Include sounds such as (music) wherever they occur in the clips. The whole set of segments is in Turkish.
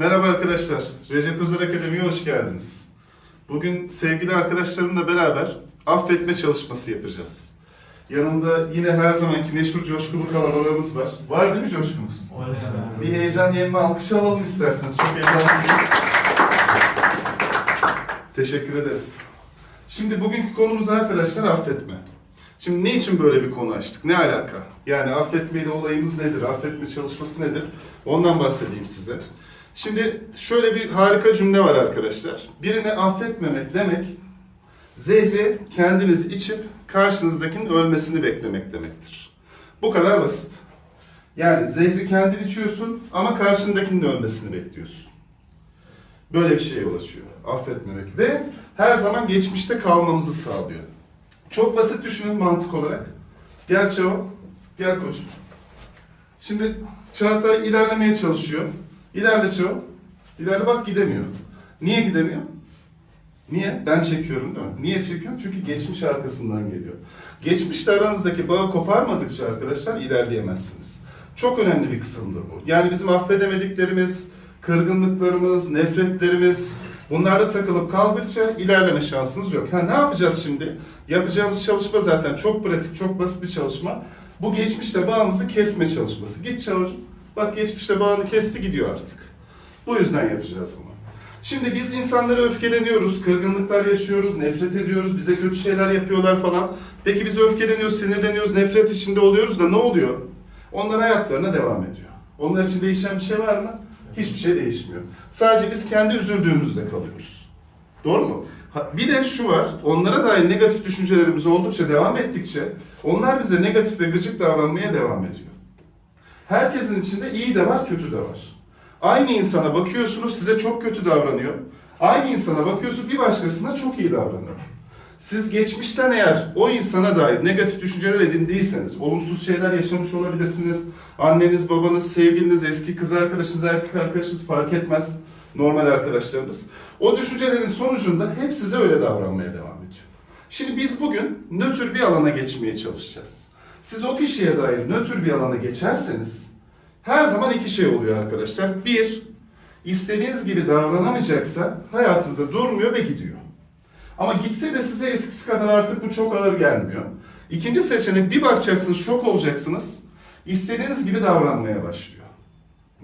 Merhaba arkadaşlar, Recep Özer Akademi'ye hoş geldiniz. Bugün sevgili arkadaşlarımla beraber affetme çalışması yapacağız. Yanımda yine her zamanki meşhur coşkulu kalabalığımız var. Var değil mi coşkumuz? Bir heyecan yenme alkışı alalım isterseniz. Çok heyecanlısınız. Teşekkür ederiz. Şimdi bugünkü konumuz arkadaşlar affetme. Şimdi ne için böyle bir konu açtık? Ne alaka? Yani affetmeyle olayımız nedir? Affetme çalışması nedir? Ondan bahsedeyim size. Şimdi şöyle bir harika cümle var arkadaşlar. Birini affetmemek demek, zehri kendiniz içip karşınızdakinin ölmesini beklemek demektir. Bu kadar basit. Yani zehri kendin içiyorsun ama karşındakinin ölmesini bekliyorsun. Böyle bir şeye yol açıyor. Affetmemek. Ve her zaman geçmişte kalmamızı sağlıyor. Çok basit düşünün mantık olarak. Gel Çavo, gel koçum. Şimdi Çağatay ilerlemeye çalışıyor. İlerle Çavo. İlerle bak gidemiyor. Niye gidemiyor? Niye? Ben çekiyorum değil mi? Niye çekiyorum? Çünkü geçmiş arkasından geliyor. Geçmişte aranızdaki bağı koparmadıkça arkadaşlar ilerleyemezsiniz. Çok önemli bir kısımdır bu. Yani bizim affedemediklerimiz, kırgınlıklarımız, nefretlerimiz bunlarda takılıp kaldıkça ilerleme şansınız yok. Ha ne yapacağız şimdi? Yapacağımız çalışma zaten çok pratik, çok basit bir çalışma. Bu geçmişte bağımızı kesme çalışması. Git Çavuş'um. Bak geçmişte bağını kesti gidiyor artık. Bu yüzden yapacağız bunu. Şimdi biz insanlara öfkeleniyoruz, kırgınlıklar yaşıyoruz, nefret ediyoruz, bize kötü şeyler yapıyorlar falan. Peki biz öfkeleniyoruz, sinirleniyoruz, nefret içinde oluyoruz da ne oluyor? Onlar hayatlarına devam ediyor. Onlar için değişen bir şey var mı? Hiçbir şey değişmiyor. Sadece biz kendi üzüldüğümüzde kalıyoruz. Doğru mu? Bir de şu var, onlara dair negatif düşüncelerimiz oldukça devam ettikçe onlar bize negatif ve gıcık davranmaya devam ediyor. Herkesin içinde iyi de var, kötü de var. Aynı insana bakıyorsunuz size çok kötü davranıyor. Aynı insana bakıyorsunuz bir başkasına çok iyi davranıyor. Siz geçmişten eğer o insana dair negatif düşünceler edindiyseniz, olumsuz şeyler yaşamış olabilirsiniz. Anneniz, babanız, sevgiliniz, eski kız arkadaşınız, erkek arkadaşınız fark etmez. Normal arkadaşlarınız. O düşüncelerin sonucunda hep size öyle davranmaya devam ediyor. Şimdi biz bugün nötr bir alana geçmeye çalışacağız. Siz o kişiye dair nötr bir alana geçerseniz her zaman iki şey oluyor arkadaşlar. Bir, istediğiniz gibi davranamayacaksa hayatınızda durmuyor ve gidiyor. Ama gitse de size eskisi kadar artık bu çok ağır gelmiyor. İkinci seçenek bir bakacaksınız şok olacaksınız. İstediğiniz gibi davranmaya başlıyor.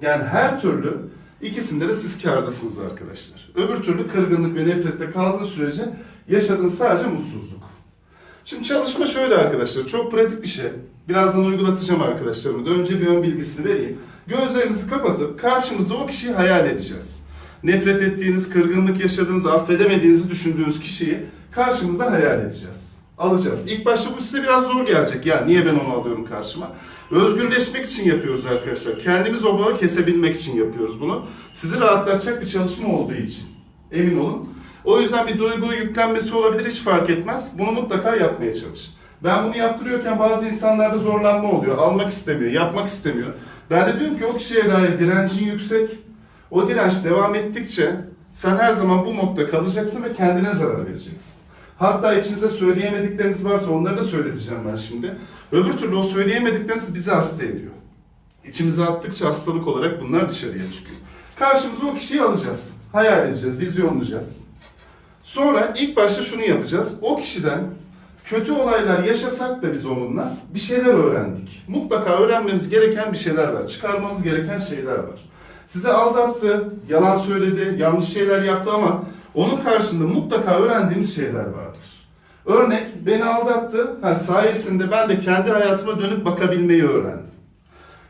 Yani her türlü ikisinde de siz kârdasınız arkadaşlar. Öbür türlü kırgınlık ve nefrette kaldığı sürece yaşadığınız sadece mutsuzluk. Şimdi çalışma şöyle arkadaşlar, çok pratik bir şey. Birazdan uygulatacağım arkadaşlarıma da. Önce bir ön bilgisini vereyim. Gözlerinizi kapatıp karşımızda o kişiyi hayal edeceğiz. Nefret ettiğiniz, kırgınlık yaşadığınız, affedemediğinizi düşündüğünüz kişiyi karşımızda hayal edeceğiz. Alacağız. İlk başta bu size biraz zor gelecek. Ya niye ben onu alıyorum karşıma? Özgürleşmek için yapıyoruz arkadaşlar. Kendimiz o bağı kesebilmek için yapıyoruz bunu. Sizi rahatlatacak bir çalışma olduğu için. Emin olun. O yüzden bir duygu yüklenmesi olabilir hiç fark etmez. Bunu mutlaka yapmaya çalışın. Ben bunu yaptırıyorken bazı insanlarda zorlanma oluyor. Almak istemiyor, yapmak istemiyor. Ben de diyorum ki o kişiye dair direncin yüksek. O direnç devam ettikçe sen her zaman bu modda kalacaksın ve kendine zarar vereceksin. Hatta içinizde söyleyemedikleriniz varsa onları da söyleteceğim ben şimdi. Öbür türlü o söyleyemedikleriniz bizi hasta ediyor. İçimize attıkça hastalık olarak bunlar dışarıya çıkıyor. Karşımıza o kişiyi alacağız. Hayal edeceğiz, vizyonlayacağız. Sonra ilk başta şunu yapacağız. O kişiden kötü olaylar yaşasak da biz onunla bir şeyler öğrendik. Mutlaka öğrenmemiz gereken bir şeyler var. Çıkarmamız gereken şeyler var. Size aldattı, yalan söyledi, yanlış şeyler yaptı ama onun karşında mutlaka öğrendiğimiz şeyler vardır. Örnek beni aldattı. Ha, sayesinde ben de kendi hayatıma dönüp bakabilmeyi öğrendim.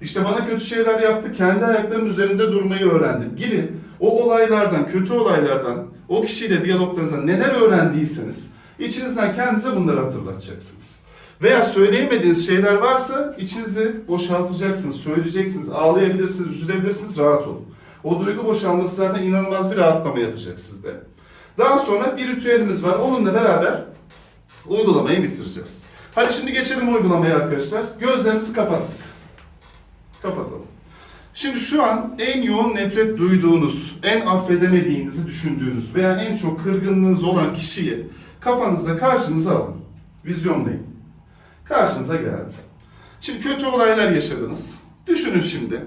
İşte bana kötü şeyler yaptı, kendi ayaklarının üzerinde durmayı öğrendim gibi o olaylardan, kötü olaylardan, o kişiyle diyaloglarınızda neler öğrendiyseniz içinizden kendinize bunları hatırlatacaksınız. Veya söyleyemediğiniz şeyler varsa içinizi boşaltacaksınız, söyleyeceksiniz, ağlayabilirsiniz, üzülebilirsiniz, rahat olun. O duygu boşalması zaten inanılmaz bir rahatlama yapacak sizde. Daha sonra bir ritüelimiz var. Onunla beraber uygulamayı bitireceğiz. Hadi şimdi geçelim uygulamaya arkadaşlar. Gözlerimizi kapattık. Kapatalım. Şimdi şu an en yoğun nefret duyduğunuz, en affedemediğinizi düşündüğünüz veya en çok kırgınlığınız olan kişiyi kafanızda karşınıza alın. Vizyonlayın. Karşınıza geldi. Şimdi kötü olaylar yaşadınız. Düşünün şimdi.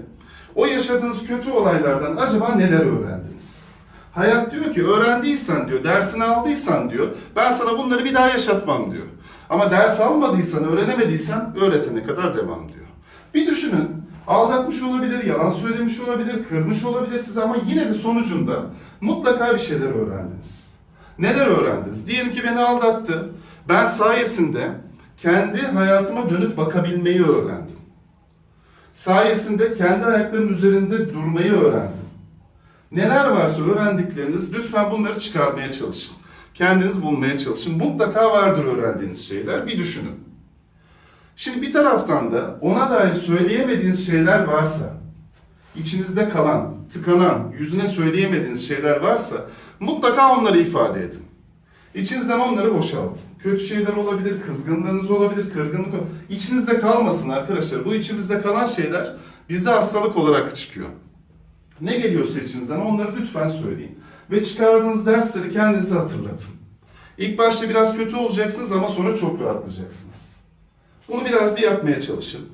O yaşadığınız kötü olaylardan acaba neler öğrendiniz? Hayat diyor ki öğrendiysen diyor, dersini aldıysan diyor, ben sana bunları bir daha yaşatmam diyor. Ama ders almadıysan, öğrenemediysen öğretene kadar devam diyor. Bir düşünün, aldatmış olabilir, yalan söylemiş olabilir, kırmış olabilir sizi ama yine de sonucunda mutlaka bir şeyler öğrendiniz. Neler öğrendiniz? Diyelim ki beni aldattı. Ben sayesinde kendi hayatıma dönüp bakabilmeyi öğrendim. Sayesinde kendi ayaklarımın üzerinde durmayı öğrendim. Neler varsa öğrendikleriniz lütfen bunları çıkarmaya çalışın. Kendiniz bulmaya çalışın. Mutlaka vardır öğrendiğiniz şeyler. Bir düşünün. Şimdi bir taraftan da ona dair söyleyemediğiniz şeyler varsa, içinizde kalan, tıkanan, yüzüne söyleyemediğiniz şeyler varsa mutlaka onları ifade edin. İçinizden onları boşaltın. Kötü şeyler olabilir, kızgınlığınız olabilir, kırgınlık olabilir. İçinizde kalmasın arkadaşlar. Bu içimizde kalan şeyler bizde hastalık olarak çıkıyor. Ne geliyorsa içinizden onları lütfen söyleyin. Ve çıkardığınız dersleri kendinize hatırlatın. İlk başta biraz kötü olacaksınız ama sonra çok rahatlayacaksınız. Bunu biraz bir yapmaya çalışın.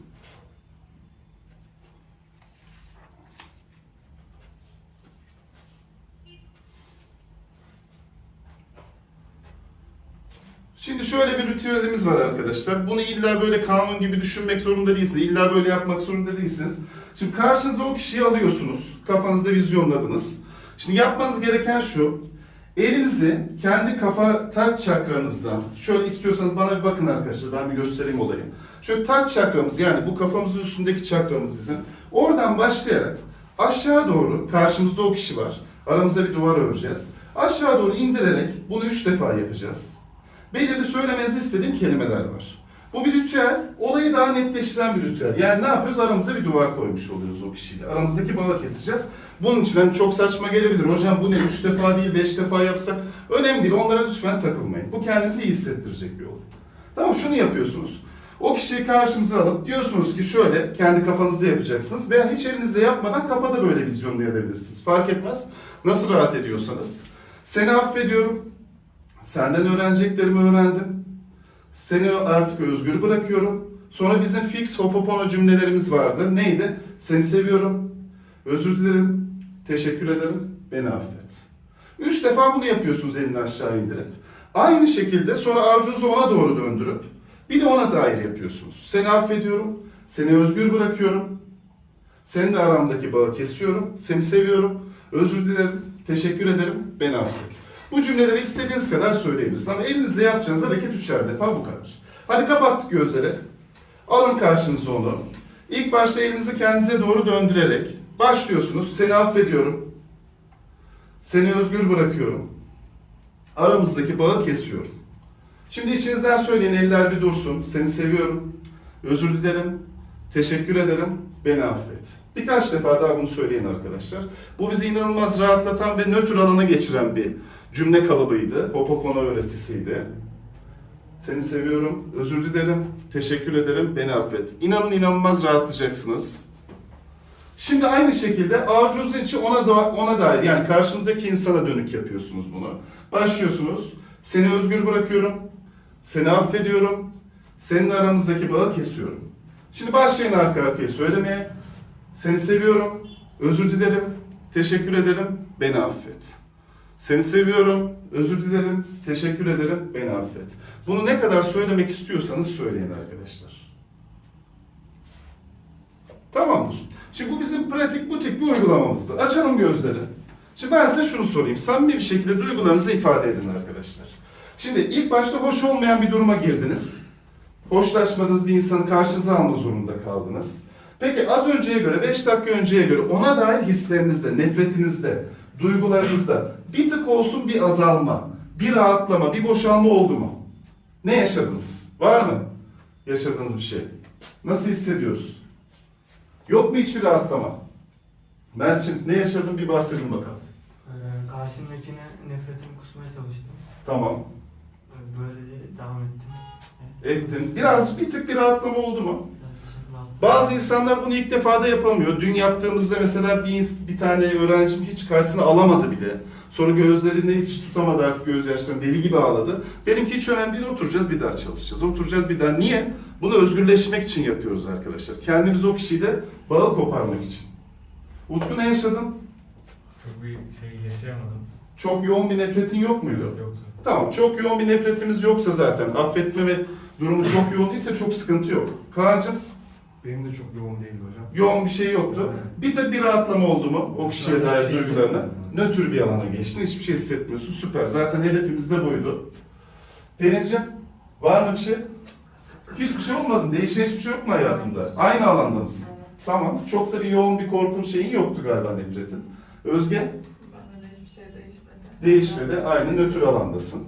Şimdi şöyle bir ritüelimiz var arkadaşlar. Bunu illa böyle kanun gibi düşünmek zorunda değilsiniz. İlla böyle yapmak zorunda değilsiniz. Şimdi karşınıza o kişiyi alıyorsunuz. Kafanızda vizyonladınız. Şimdi yapmanız gereken şu. Elinizi kendi kafa taç çakranızdan, şöyle istiyorsanız bana bir bakın arkadaşlar, ben bir göstereyim olayı. Şöyle taç çakramız yani bu kafamızın üstündeki çakramız bizim. Oradan başlayarak aşağı doğru, karşımızda o kişi var. Aramızda bir duvar öreceğiz. Aşağı doğru indirerek bunu üç defa yapacağız. Belirli söylemenizi istediğim kelimeler var. Bu bir ritüel, olayı daha netleştiren bir ritüel. Yani ne yapıyoruz? Aramıza bir duvar koymuş oluyoruz o kişiyle. Aramızdaki bağı keseceğiz. Bunun için hani çok saçma gelebilir. Hocam bu ne? Üç defa değil, beş defa yapsak. Önemli değil. Onlara lütfen takılmayın. Bu kendinizi iyi hissettirecek bir olay. Tamam şunu yapıyorsunuz. O kişiyi karşımıza alıp diyorsunuz ki şöyle kendi kafanızda yapacaksınız veya hiç elinizde yapmadan kafada böyle vizyonlayabilirsiniz. Fark etmez. Nasıl rahat ediyorsanız. Seni affediyorum. Senden öğreneceklerimi öğrendim. Seni artık özgür bırakıyorum. Sonra bizim fix hopopono cümlelerimiz vardı. Neydi? Seni seviyorum. Özür dilerim. Teşekkür ederim. Beni affet. Üç defa bunu yapıyorsunuz elini aşağı indirip. Aynı şekilde sonra arzunuzu ona doğru döndürüp bir de ona dair yapıyorsunuz. Seni affediyorum. Seni özgür bırakıyorum. Seninle aramdaki bağı kesiyorum. Seni seviyorum. Özür dilerim. Teşekkür ederim. Beni affet. Bu cümleleri istediğiniz kadar söyleyebilirsiniz. Ama elinizle yapacağınız hareket üçer defa bu kadar. Hadi kapattık gözleri. Alın karşınıza onu. İlk başta elinizi kendinize doğru döndürerek başlıyorsunuz. Seni affediyorum. Seni özgür bırakıyorum. Aramızdaki bağı kesiyorum. Şimdi içinizden söyleyin eller bir dursun. Seni seviyorum. Özür dilerim. Teşekkür ederim. Beni affet. Birkaç defa daha bunu söyleyin arkadaşlar. Bu bizi inanılmaz rahatlatan ve nötr alana geçiren bir cümle kalıbıydı. Hopopono öğretisiydi. Seni seviyorum, özür dilerim, teşekkür ederim, beni affet. İnanın inanılmaz rahatlayacaksınız. Şimdi aynı şekilde arzunuzun için ona, da, ona dair yani karşınızdaki insana dönük yapıyorsunuz bunu. Başlıyorsunuz, seni özgür bırakıyorum, seni affediyorum, senin aramızdaki bağı kesiyorum. Şimdi başlayın arka arkaya söylemeye. Seni seviyorum, özür dilerim, teşekkür ederim, beni affet. Seni seviyorum, özür dilerim, teşekkür ederim, beni affet. Bunu ne kadar söylemek istiyorsanız söyleyin arkadaşlar. Tamamdır. Şimdi bu bizim pratik butik bir uygulamamızdı. Açalım gözleri. Şimdi ben size şunu sorayım. Samimi bir şekilde duygularınızı ifade edin arkadaşlar. Şimdi ilk başta hoş olmayan bir duruma girdiniz. Hoşlaşmadığınız bir insanı karşınıza alma zorunda kaldınız. Peki az önceye göre, 5 dakika önceye göre ona dair hislerinizde, nefretinizde, duygularınızda bir tık olsun bir azalma, bir rahatlama, bir boşalma oldu mu? Ne yaşadınız? Var mı? Yaşadığınız bir şey. Nasıl hissediyoruz? Yok mu hiçbir rahatlama? Mert'cim ne yaşadın bir bahsedin bakalım. Ee, karşımdakine nefretimi kusmaya çalıştım. Tamam. Böyle de devam ettim. Ettin. Biraz bir tık bir rahatlama oldu mu? Bazı insanlar bunu ilk defa da yapamıyor. Dün yaptığımızda mesela bir, bir tane öğrencim hiç karşısına alamadı bile. Sonra gözlerinde hiç tutamadı artık gözyaşlarını deli gibi ağladı. Dedim ki hiç önemli değil oturacağız bir daha çalışacağız. Oturacağız bir daha. Niye? Bunu özgürleşmek için yapıyoruz arkadaşlar. Kendimiz o kişiyle bağı koparmak için. Utku ne yaşadın? Çok bir şey yaşayamadım. Çok yoğun bir nefretin yok muydu? Yoksa. Tamam, çok yoğun bir nefretimiz yoksa zaten, affetme ve durumu çok yoğun değilse çok sıkıntı yok. Kaan'cığım, Benim de çok yoğun değildi hocam. yoğun bir şey yoktu. Bir tek bir rahatlama oldu mu o kişiye dair şey duygularına? Nötr bir alana geçtin, hiçbir şey hissetmiyorsun. Süper, zaten hedefimiz de buydu. Pelin'cim, var mı bir şey? Hiçbir şey olmadı, değişen hiçbir şey yok mu hayatında? Aynı alanda mısın? Tamam, çok da bir yoğun bir korkun şeyin yoktu galiba nefretin. Özge, Bende de hiçbir şey değişmedi. değişmedi, aynı nötr alandasın.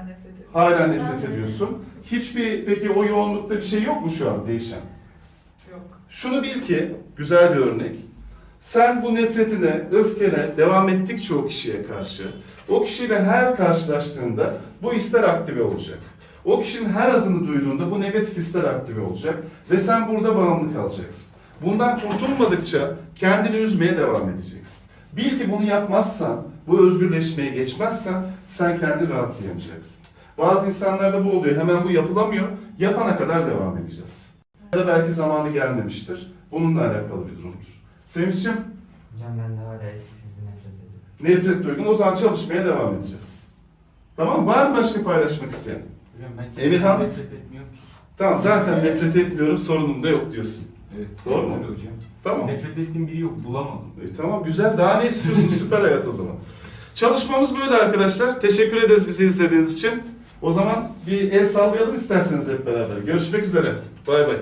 Hala nefret ediyorum. Hala nefret ediyorsun. Hiçbir peki o yoğunlukta bir şey yok mu şu an değişen? Yok. Şunu bil ki güzel bir örnek. Sen bu nefretine, öfkene devam ettikçe o kişiye karşı, o kişiyle her karşılaştığında bu hisler aktive olacak. O kişinin her adını duyduğunda bu negatif hisler aktive olacak ve sen burada bağımlı kalacaksın. Bundan kurtulmadıkça kendini üzmeye devam edeceksin. Bil ki bunu yapmazsan, bu özgürleşmeye geçmezsen sen kendini rahatlayamayacaksın. Bazı insanlarda bu oluyor. Hemen bu yapılamıyor. Yapana kadar devam edeceğiz. Ya da belki zamanı gelmemiştir. Bununla alakalı bir durumdur. Sevinç'ciğim Hocam ben de hala eskisi gibi nefret ediyorum. nefret duygun o zaman çalışmaya devam edeceğiz. Tamam? Var mı başka paylaşmak isteyen? Hocam ben Emirhan? nefret etmiyorum ki. Tamam zaten nefret etmiyorum sorunum da yok diyorsun. Evet. Doğru mu? öyle hocam. Tamam. Nefret ettiğim biri yok bulamadım. E, tamam güzel. Daha ne istiyorsun? (laughs) Süper hayat o zaman. Çalışmamız böyle arkadaşlar. Teşekkür ederiz bizi izlediğiniz için. O zaman bir el sallayalım isterseniz hep beraber. Görüşmek üzere. Bay bay.